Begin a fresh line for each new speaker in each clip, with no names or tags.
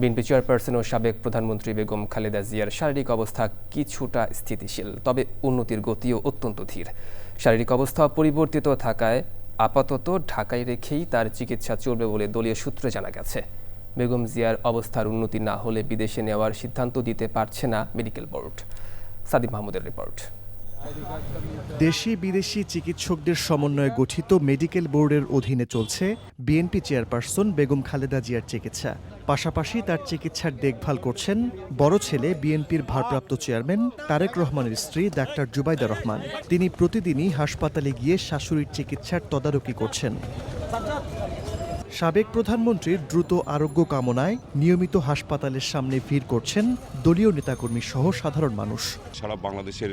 BNP chairperson ও সাবেক প্রধানমন্ত্রী বেগম খালেদা জিয়ার শারীরিক অবস্থা কিছুটা স্থিতিশীল, তবে উন্নতির গতিও অত্যন্ত ধীর। শারীরিক অবস্থা পরিবর্তিত থাকায় আপাতত ঢাকায় রেখেই তার চিকিৎসা চলবে বলে দলীয় সূত্রে জানা গেছে। বেগম জিয়ার অবস্থার উন্নতি না হলে বিদেশে নেওয়ার সিদ্ধান্ত দিতে পারছে না মেডিকেল বোর্ড। সাদিম মাহমুদের রিপোর্ট।
দেশি বিদেশি চিকিৎসকদের সমন্বয়ে গঠিত মেডিকেল বোর্ডের অধীনে চলছে বিএনপি চেয়ারপারসন বেগম খালেদা জিয়ার চিকিৎসা। পাশাপাশি তার চিকিৎসার দেখভাল করছেন বড় ছেলে বিএনপির ভারপ্রাপ্ত চেয়ারম্যান তারেক রহমানের স্ত্রী ডাক্তার জুবাইদা রহমান। তিনি প্রতিদিনই হাসপাতালে গিয়ে শাশুড়ির চিকিৎসার তদারকি করছেন। সাবেক প্রধানমন্ত্রীর দ্রুত আরোগ্য কামনায় নিয়মিত হাসপাতালের সামনে ভিড় করছেন দলীয় নেতাকর্মী সহ সাধারণ মানুষ।
সারা বাংলাদেশের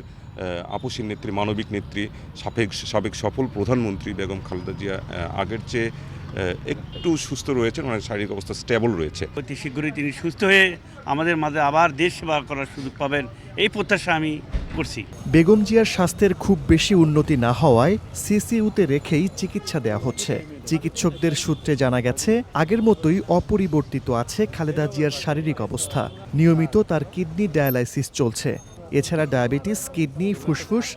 আপসীর নেত্রী, মানবিক নেত্রী সাবেক সাবেক সফল প্রধানমন্ত্রী বেগম খালেদা জিয়া আগের চেয়ে একটু সুস্থ রয়েছেন মানে শারীরিক অবস্থা স্টেবল রয়েছে।
অতি শীঘ্রই তিনি সুস্থ হয়ে আমাদের মাঝে আবার দেশ সেবা করার সুযোগ পাবেন এই প্রত্যাশা আমি করছি।
বেগম জিয়ার স্বাস্থ্যের খুব বেশি উন্নতি না হওয়ায় সিসিইউতে রেখেই চিকিৎসা দেওয়া হচ্ছে। চিকিৎসকদের সূত্রে জানা গেছে আগের মতোই অপরিবর্তিত আছে খালেদা জিয়ার শারীরিক অবস্থা। নিয়মিত তার কিডনি ডায়ালাইসিস চলছে। এছাড়া ডায়াবেটিস কিডনি ফুসফুস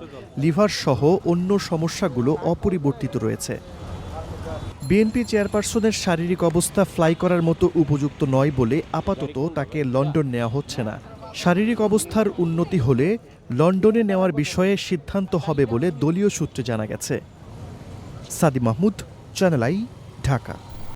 লিভার সহ অন্য সমস্যাগুলো অপরিবর্তিত রয়েছে। বিএনপি চেয়ারপারসনের শারীরিক অবস্থা ফ্লাই করার মতো উপযুক্ত নয় বলে আপাতত তাকে লন্ডন নেওয়া হচ্ছে না। শারীরিক অবস্থার উন্নতি হলে লন্ডনে নেওয়ার বিষয়ে সিদ্ধান্ত হবে বলে দলীয় সূত্রে জানা গেছে। Sadi Mahmud, channel I, Dhaka.